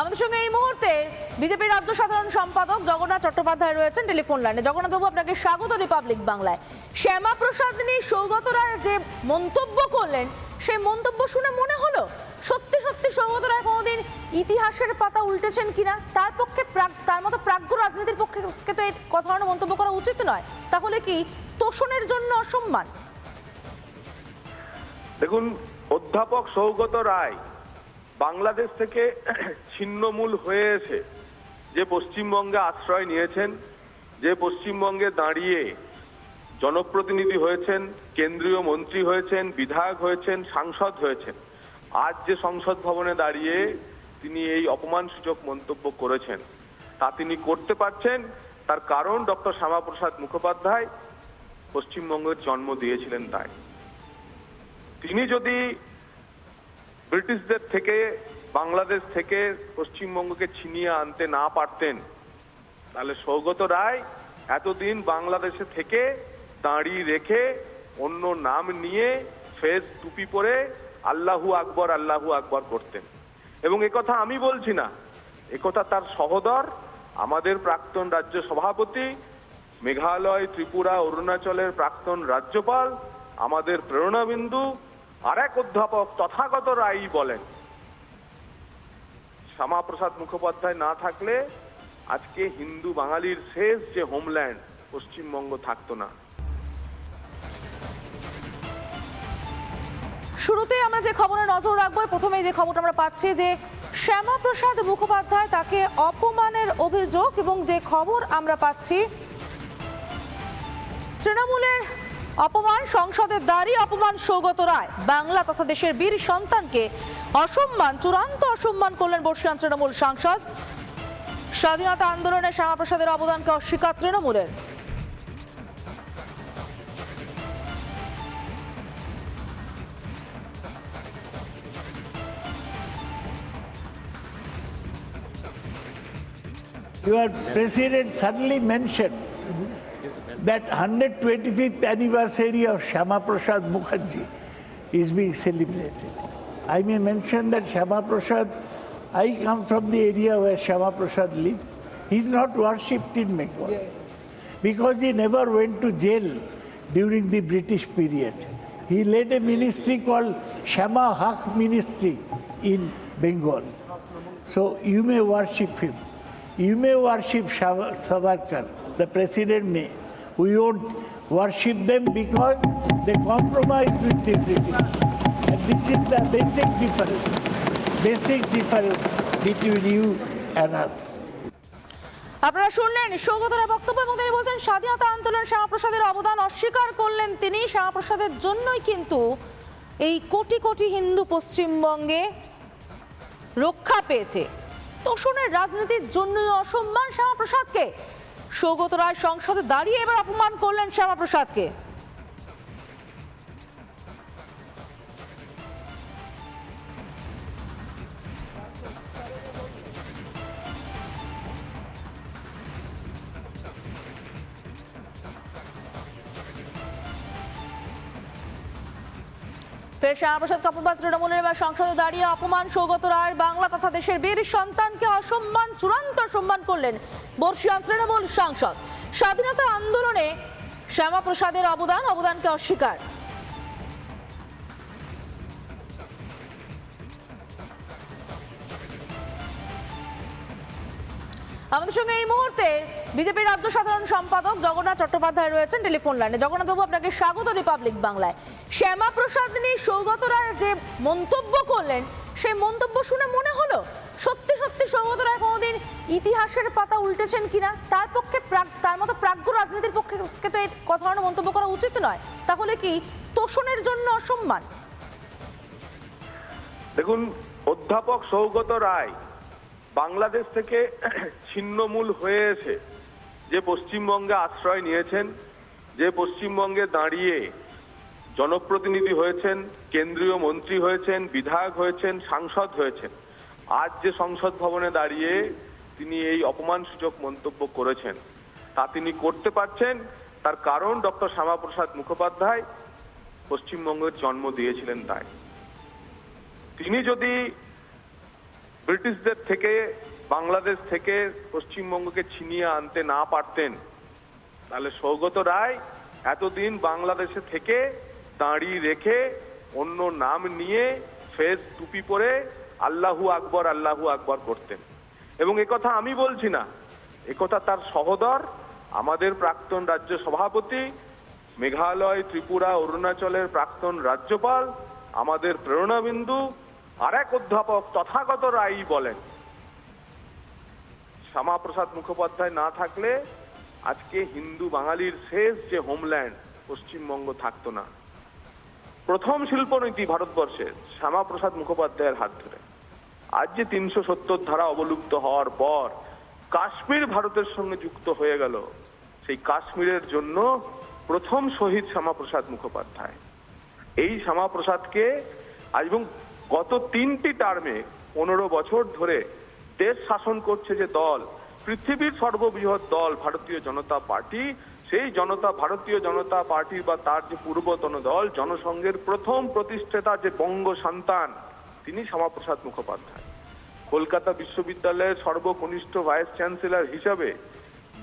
আমাদের সঙ্গে এই মুহূর্তে বিজেপির রাজ্য সাধারণ সম্পাদক জগন্নাথ চট্টোপাধ্যায় রয়েছেন টেলিফোন লাইনে। জগন্নাথ জগন্নাথবাবু আপনাকে স্বাগত রিপাবলিক বাংলায়। শ্যামা প্রসাদ নিয়ে সৌগত রায় যে মন্তব্য করলেন, সেই মন্তব্য শুনে মনে হলো, সত্যি সত্যি সৌগত রায় কোনোদিন ইতিহাসের পাতা উল্টেছেন কিনা? তার পক্ষে তার মতো প্রাজ্ঞ রাজনীতির পক্ষে তো এই কথা মন্তব্য করা উচিত নয়। তাহলে কি তোষণের জন্য অসম্মান? দেখুন, অধ্যাপক সৌগত রায় বাংলাদেশ থেকে ছিন্নমূল হয়ে এসে যে পশ্চিমবঙ্গে আশ্রয় নিয়েছেন, যে পশ্চিমবঙ্গে দাঁড়িয়ে জনপ্রতিনিধি হয়েছেন, কেন্দ্রীয় মন্ত্রী হয়েছেন, বিধায়ক হয়েছেন, সাংসদ হয়েছেন, আজ যে সংসদ ভবনে দাঁড়িয়ে তিনি এই অপমানসূচক মন্তব্য করেছেন, তা তিনি করতে পারছেন। তার কারণ ডক্টর শ্যামাপ্রসাদ মুখোপাধ্যায় পশ্চিমবঙ্গের জন্ম দিয়েছিলেন তাই। তিনি যদি ব্রিটিশদের থেকে, বাংলাদেশ থেকে পশ্চিমবঙ্গকে ছিনিয়ে আনতে না পারতেন, তাহলে সৌগত রায় এতদিন বাংলাদেশে থেকে দাঁড়ি রেখে অন্য নাম নিয়ে ফেস টুপি পরে আল্লাহু আকবর আল্লাহু আকবর করতেন। এবং একথা আমি বলছি না একথা তার সহদর, আমাদের প্রাক্তন রাজ্য সভাপতি, মেঘালয়, ত্রিপুরা, অরুণাচলের প্রাক্তন রাজ্যপাল, আমাদের প্রেরণাবিন্দু আর এক অধ্যাপক তথাগত রায়ই বলেন, শ্যামাপ্রসাদ মুখোপাধ্যায় না থাকলে আজকে হিন্দু বাঙালির শেষ যে হোমল্যান্ড পশ্চিমবঙ্গ থাকতো না। শুরুতে আমরা যে খবরে নজর রাখব প্রথমে যে খবরটা আমরা পাচ্ছি যে শ্যামাপ্রসাদ মুখোপাধ্যায় তাকে অপমানের অভিযোগ এবং যে খবর আমরা পাচ্ছি, তৃণমূলের অপমান সংসদের দাঁড়িয়ে অপমান সৌগত রায়। বাংলা তথা দেশের বীর সন্তানকে অসম্মান, চূড়ান্ত অসম্মান করলেন বর্ষিয়ান তৃণমূল সাংসদ। স্বাধীনতা আন্দোলনে শ্যামাপ্রসাদের অবদানকে অস্বীকার তৃণমূলের। Your president suddenly mentioned that 125th anniversary of Shama Prasad Mukherjee is being celebrated. I may mention that Shama Prasad, I come from the area where Shama Prasad lived. He's not worshipped in Bengal because he never went to jail during the British period. He led a ministry called Shama Haq Ministry in Bengal. So you may worship him. You may worship Savarkar, the president may. We won't worship them because they compromised with British. And this is the basic difference, basic difference between you and us. আপনারা শুনলেন সৌগত রায় বক্তব্য এবং তিনি বলছেন স্বাধীনতা আন্দোলন শ্যামাপ্রসাদের অবদান অস্বীকার করলেন তিনি শ্যামাপ্রসাদের জন্যই কিন্তু এই কোটি কোটি হিন্দু পশ্চিমবঙ্গে রক্ষা পেয়েছে তোষণের রাজনীতির জন্যই অসম্মান শ্যামাপ্রসাদকে সৌগত রায় সংসদে দাঁড়িয়ে এবার অপমান করলেন শ্যামাপ্রসাদকে। ফের শ্যামাপ্রসাদ কাপুরবাদ তৃণমূলের এবার সংসদে দাঁড়িয়ে অপমান, সৌগত রায়ের বাংলা তথা দেশের বীর সন্তানকে অসম্মান, চূড়ান্ত অসম্মান করলেন বর্ষিয়ান তৃণমূল সাংসদ। স্বাধীনতা আন্দোলনে শ্যামাপ্রসাদের অবদান, অবদানকে অস্বীকার। আমাদের সঙ্গে এই মুহূর্তে বিজেপির রাজ্য সাধারণ সম্পাদক জগন্নাথ চট্টোপাধ্যায় রয়েছেন টেলিফোন লাইনে। জগন্নাথ জগন্নাথবাবু আপনাকে স্বাগত রিপাবলিক বাংলায়। শ্যামা প্রসাদ নিয়ে সৌগত রায় যে মন্তব্য করলেন, সেই মন্তব্য শুনে মনে হলো, সত্যি সত্যি সৌগত রায় কোনোদিন ইতিহাসের পাতা উল্টেছেন কিনা? তার পক্ষে তার মতো প্রাজ্ঞ রাজনীতির পক্ষে তো এই কথা মন্তব্য করা উচিত নয়। তাহলে কি তোষণের জন্য অসম্মান? দেখুন, অধ্যাপক সৌগত রায় বাংলাদেশ থেকে ছিন্নমূল হয়ে এসে যে পশ্চিমবঙ্গে আশ্রয় নিয়েছেন, যে পশ্চিমবঙ্গে দাঁড়িয়ে জনপ্রতিনিধি হয়েছেন, কেন্দ্রীয় মন্ত্রী হয়েছেন, বিধায়ক হয়েছেন, সাংসদ হয়েছেন, আজ যে সংসদ ভবনে দাঁড়িয়ে তিনি এই অপমানসূচক মন্তব্য করেছেন, তা তিনি করতে পারছেন, তার কারণ ডক্টর শ্যামাপ্রসাদ মুখোপাধ্যায় পশ্চিমবঙ্গের জন্ম দিয়েছিলেন তাই। তিনি যদি ব্রিটিশদের থেকে, বাংলাদেশ থেকে পশ্চিমবঙ্গকে ছিনিয়ে আনতে না পারতেন, তাহলে সৌগত রায় এতদিন বাংলাদেশে থেকে দাঁড়িয়ে রেখে অন্য নাম নিয়ে ফেস টুপি পরে আল্লাহু আকবর আল্লাহু আকবর করতেন। এবং একথা আমি বলছি না একথা তার সহদর, আমাদের প্রাক্তন রাজ্য সভাপতি, মেঘালয়, ত্রিপুরা, অরুণাচলের প্রাক্তন রাজ্যপাল, আমাদের প্রেরণাবিন্দু আর এক অধ্যাপক তথাগত রায় বলেন, শ্যামাপ্রসাদ মুখোপাধ্যায় না থাকলে আজকে হিন্দু বাঙালির শেষ যে হোমল্যান্ড পশ্চিমবঙ্গ থাকতো না। প্রথম শিল্পনীতি ভারতবর্ষের শ্যামাপ্রসাদ মুখোপাধ্যায়ের হাত ধরে। আজ যে তিনশো সত্তর ধারা অবলুপ্ত হওয়ার পর কাশ্মীর ভারতের সঙ্গে যুক্ত হয়ে গেল, সেই কাশ্মীরের জন্য প্রথম শহীদ শ্যামাপ্রসাদ মুখোপাধ্যায়। এই শ্যামাপ্রসাদকে আজ এবং গত তিনটি টার্মে পনেরো বছর ধরে দেশ শাসন করছে যে দল, পৃথিবীর সর্ববৃহৎ দল, ভারতীয় জনতা পার্টি, সেই জনতা, ভারতীয় জনতা পার্টি বা তার যে পূর্বতন দল, জনসংঘের প্রথম প্রতিষ্ঠাতা যে বঙ্গ সন্তান, তিনি শ্যামাপ্রসাদ মুখোপাধ্যায়। কলকাতা বিশ্ববিদ্যালয়ের সর্বকনিষ্ঠ ভাইস চ্যান্সেলর হিসাবে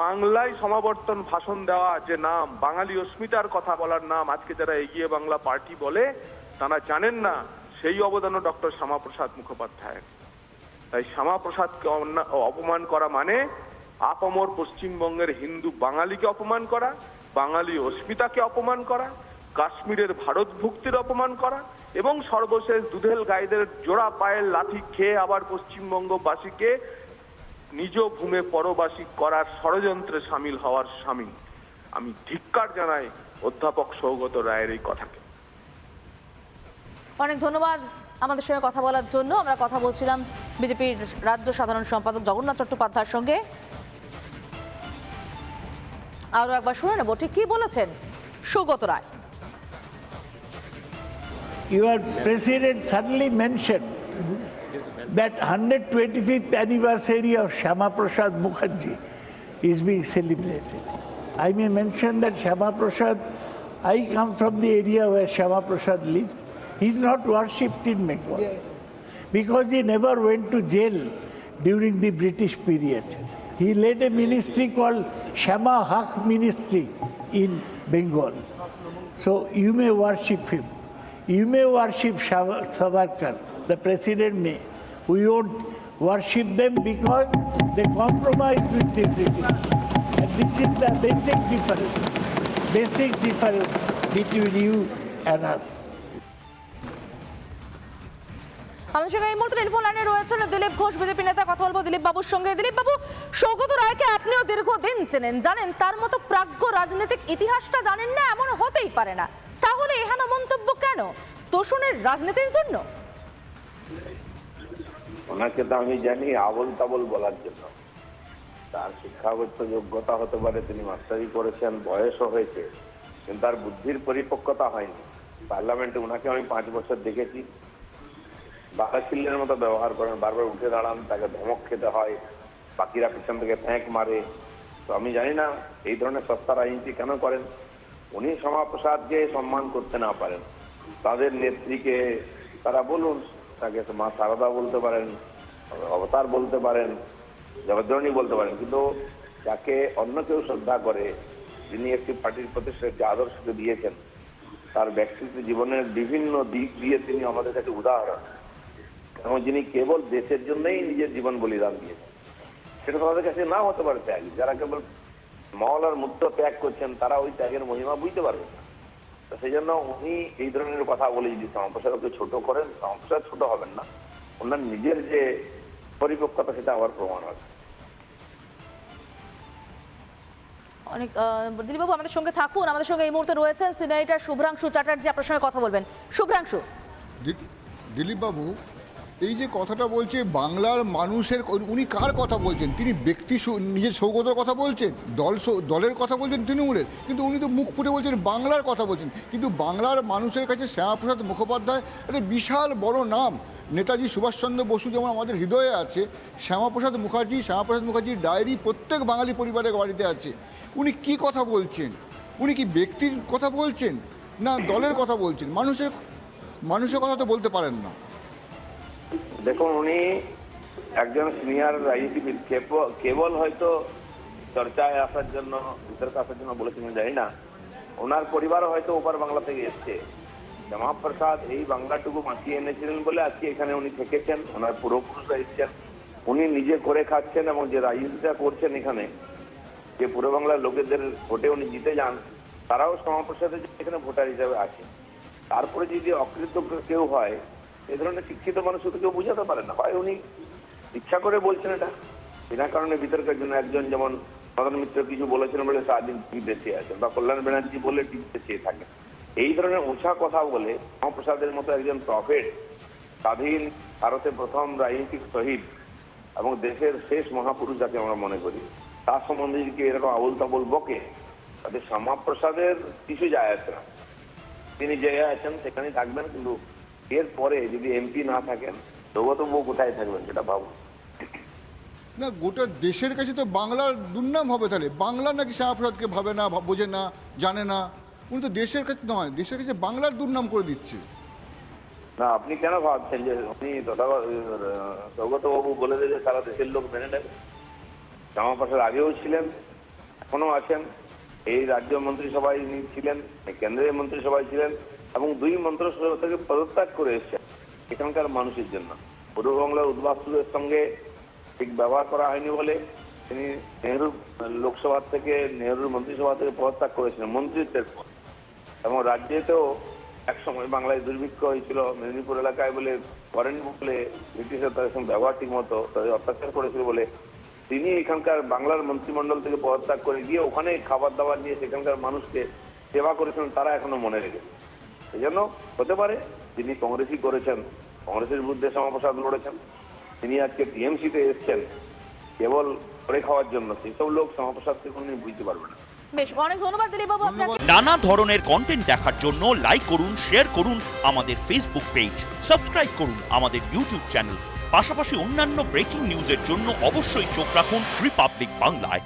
বাংলায় সমাবর্তন ভাষণ দেওয়া যে নাম, বাঙালি অস্মিতার কথা বলার নাম, আজকে যারা এগিয়ে বাংলা পার্টি বলে, তারা জানেন না সেই অবদানও ডক্টর শ্যামাপ্রসাদ মুখোপাধ্যায় তাই শ্যামাপ্রসাদকে অপমান করা মানে আপামর পশ্চিমবঙ্গের হিন্দু বাঙালিকে অপমান করা, বাঙালি অস্মিতাকে অপমান করা, কাশ্মীরের ভারত ভুক্তির অপমান করা এবং সর্বশেষ দুধেল গাইদের জোড়া পায়ের লাথি খেয়ে আবার পশ্চিমবঙ্গবাসীকে নিজ ভূমে পরবাসী করার ষড়যন্ত্রে সামিল হওয়ার স্বামী। আমি ধিক্কার জানাই অধ্যাপক সৌগত রায়ের এই কথাকে। অনেক ধন্যবাদ আমাদের সঙ্গে কথা বলার জন্য আমরা কথা বলছিলাম বিজেপির রাজ্য সাধারণ সম্পাদক জগন্নাথ চট্টোপাধ্যায়ের সঙ্গে আরও একবার শুনে নেব ঠিক কি বলেছেন Saugata Roy Your president suddenly mentioned that 125th anniversary of Shama Prasad Mukherjee is being celebrated. I may mention that Shama Prasad, I come from the area where Shama Prasad lived. He's not worshipped in Bengal. Because he never went to jail during the British period. He led a ministry called Shama Haq Ministry in Bengal. So you may worship him. You may worship Savarkar, the president may. We won't worship them because they compromised with the British. And this is the basic difference, basic difference between you and us. আমাদের সঙ্গে এই মুহূর্তে telephone লাইনে রয়েছেন Dilip Ghosh, BJP নেতা, কথা বলব দিলীপ বাবুর সঙ্গে। দিলীপ বাবু সৌগত রায়কে আপনিও দীর্ঘদিন চেনেন, জানেন তার মতো প্রাজ্ঞ রাজনৈতিক ইতিহাসটা জানেন না, এমন হতেই পারে না। তাহলে এহেন মন্তব্য কেন? তোষণের রাজনীতির জন্য? ওনাকে তো আমি জানি আবল তাবল বলার জন্য। তার শিক্ষাগত যোগ্যতা হতে পারে, তিনি মাস্টারি করেছেন, বয়সও হয়েছে, কিন্তু তার বুদ্ধির পরিপক্কতা হয়নি। পার্লামেন্টে ওনাকে আমি পাঁচ বছর দেখেছি। বাঘাশিল্যের মতো ব্যবহার করেন, বারবার উঠে দাঁড়ান, তাকে ধমক খেতে হয়, বাকিরা পিছন থেকে ফ্যাঁক মারে। তো আমি জানি না এই ধরনের সস্তা রাজনীতি কেন করেন। উনি শ্যামাপ্রসাদকে সম্মান করতে না পারেন। তাদের নেত্রীকে তারা বলুন, তাকে মা সারদা বলতে পারেন, অবতার বলতে পারেন জগদ্রণী বলতে পারেন। কিন্তু যাকে অন্য কেউ শ্রদ্ধা করে, যিনি একটি পার্টির প্রতিষ্ঠা একটি আদর্শকে দিয়েছেন, তার ব্যক্তিত্ব জীবনের বিভিন্ন দিক দিয়ে তিনি আমাদের কাছে উদাহরণ। এবং যিনি কেবল দেশের জন্যই নিজের জীবন বলিদান দিয়েছেন সেটা তাদের কাছে না হতে পারে ত্যাগ। যারা কেবল মহলার মূর্ত ত্যাগ করছেন তারা ওই ত্যাগের মহিমা বুঝতে পারবেন না। তো সেই জন্য উনি এই ধরনের কথা বলে যদি শ্যামাপ্রসাদকে ছোট করেন শ্যামাপ্রসাদ ছোট হবেন না ওনার নিজের যে পরিপক্কতা সেটা আবার প্রমাণ হবে। অনেক দিলীপ বাবু আমাদের সঙ্গে থাকুন। আমাদের সঙ্গে এই মুহূর্তে রয়েছেন সিনেটর শুভ্রাংশু চ্যাটার্জি আপনার সঙ্গে কথা বলবেন। শুভ্রাংশু। দিলীপবাবু এই যে কথাটা বলছে বাংলার মানুষের, উনি কার কথা বলছেন? তিনি ব্যক্তি নিজের সৌগতর কথা বলছেন? দল দলের কথা বলছেন তৃণমূলের? কিন্তু উনি তো মুখ ফুটে বলছেন বাংলার কথা বলছেন। কিন্তু বাংলার মানুষের কাছে শ্যামাপ্রসাদ মুখোপাধ্যায় একটা বিশাল বড় নাম। নেতাজি সুভাষচন্দ্র বসু যেমন আমাদের হৃদয়ে আছে, শ্যামাপ্রসাদ মুখার্জি, শ্যামাপ্রসাদ মুখার্জির ডায়েরি প্রত্যেক বাঙালি পরিবারের বাড়িতে আছে। উনি কি কথা বলছেন? উনি কি ব্যক্তির কথা বলছেন? না দলের কথা বলছেন? মানুষের মানুষের কথা তো বলতে পারেন না। দেখুন, উনি একজন সিনিয়র রাজনীতিবিদ। কেবল হয়তো চর্চায় আসার জন্য, বিতর্কে আসার জন্য বলেছেন, আমি জানি না। ওনার পরিবারও হয়তো ওপার বাংলা থেকে এসছে। শ্যামাপ্রসাদ এই বাংলাটুকু বাঁচিয়ে এনেছিলেন বলে আজকে এখানে উনি থেকেছেন, ওনার পূর্বপুরুষরা এসছেন উনি নিজে করে খাচ্ছেন এবং যে রাজনীতিটা করছেন এখানে, যে পূর্ব বাংলার লোকেদের ভোটে উনি জিতে যান, তারাও শ্যামাপ্রসাদের এখানে ভোটার হিসাবে আছে তারপরে যদি অকৃতজ্ঞ কেউ হয় এ ধরনের শিক্ষিত মানুষ তো কেউ বুঝাতে পারে না। হয় উনি ইচ্ছা করে বলছেন এটা। বিনা কারণে বিতর্কের জন্য একজন যেমন মদন মিত্র কিছু বলেছিলেন বলে সারাদিন টিভিতে চেয়ে আছেন, বা কল্যাণ ব্যানার্জি বলে টিভিতে চেয়ে থাকেন। এই ধরনের উঁচা কথা বলে মহাপ্রসাদের মতো একজন প্রফেট স্বাধীন ভারতে প্রথম রাজনৈতিক শহীদ এবং দেশের শেষ মহাপুরুষ যাকে আমরা মনে করি, তার সম্বন্ধে যদি এরকম আবুল তাবুল বকে তাদের শ্যামাপ্রসাদের কিছু যায় আসে না। তিনি যে আছেন, সেখানেই থাকবেন, কিন্তু এরপরে যদি এমপি না থাকেন সৌগতবাবু কোথায় থাকবেন সেটা ভাবুন। না গোটা দেশের কাছে তো বাংলার দুর্নাম হবে তাহলে। বাংলা নাকি শ্যামাপ্রসাদকে ভাবে না বোঝে না জানে না। উনি তো দেশের কাছে নয় দেশের কাছে বাংলার দুর্নাম করে দিচ্ছে। না আপনি কেন ভাবছেন যে সৌগত বাবু বলে দিলে সারা দেশের লোক মেনে নেবে? জামা পাশের আগেও ছিলেন এখনও আছেন। এই রাজ্য মন্ত্রিসভায় ছিলেন কেন্দ্রীয় মন্ত্রিসভায় ছিলেন। এবং দুই মন্ত্রিসভা থেকে পদত্যাগ করে এসেছেন এখানকার মানুষের জন্য। পূর্ববাংলার উদ্বাস্তুদের সঙ্গে ঠিক ব্যবহার করা হয়নি বলে তিনি নেহরু লোকসভা থেকে, নেহরুর মন্ত্রিসভা থেকে পদত্যাগ করেছিলেন, মন্ত্রিত্বের পর। এবং রাজ্যেতেও এক সময় বাংলায় দুর্ভিক্ষ হয়েছিল মেদিনীপুর এলাকায় বলে, করেন বলে, ব্রিটিশের তাদের সঙ্গে ব্যবহার ঠিক মতো তাদের অত্যাচার করেছিল বলে তিনি এখানকার বাংলার মন্ত্রিমণ্ডল থেকে পদত্যাগ করে গিয়ে ওখানে খাবার দাবার নিয়ে সেখানকার মানুষকে সেবা করেছেন তারা এখনও মনে রেখেছে। এই জন্য হতে পারে যিনি কংগ্রেসই করেছেন কংগ্রেসের বিরুদ্ধে শ্যামাপ্রসাদ লড়েছেন তিনি আজকে টিএমসিতে এসছেন কেবল করে খাওয়ার জন্য সেসব লোক শ্যামাপ্রসাদকে কোনোদিন বুঝতে পারবে না। বেশ অনেক ধন্যবাদ দিলীপবাবু আপনাকে। নানা ধরনের কন্টেন্ট দেখার জন্য লাইক করুন শেয়ার করুন আমাদের ফেসবুক পেজ সাবস্ক্রাইব করুন আমাদের ইউটিউব চ্যানেল পাশাপাশি অন্যান্য ব্রেকিং নিউজের জন্য অবশ্যই চোখ রাখুন রিপাবলিক বাংলায়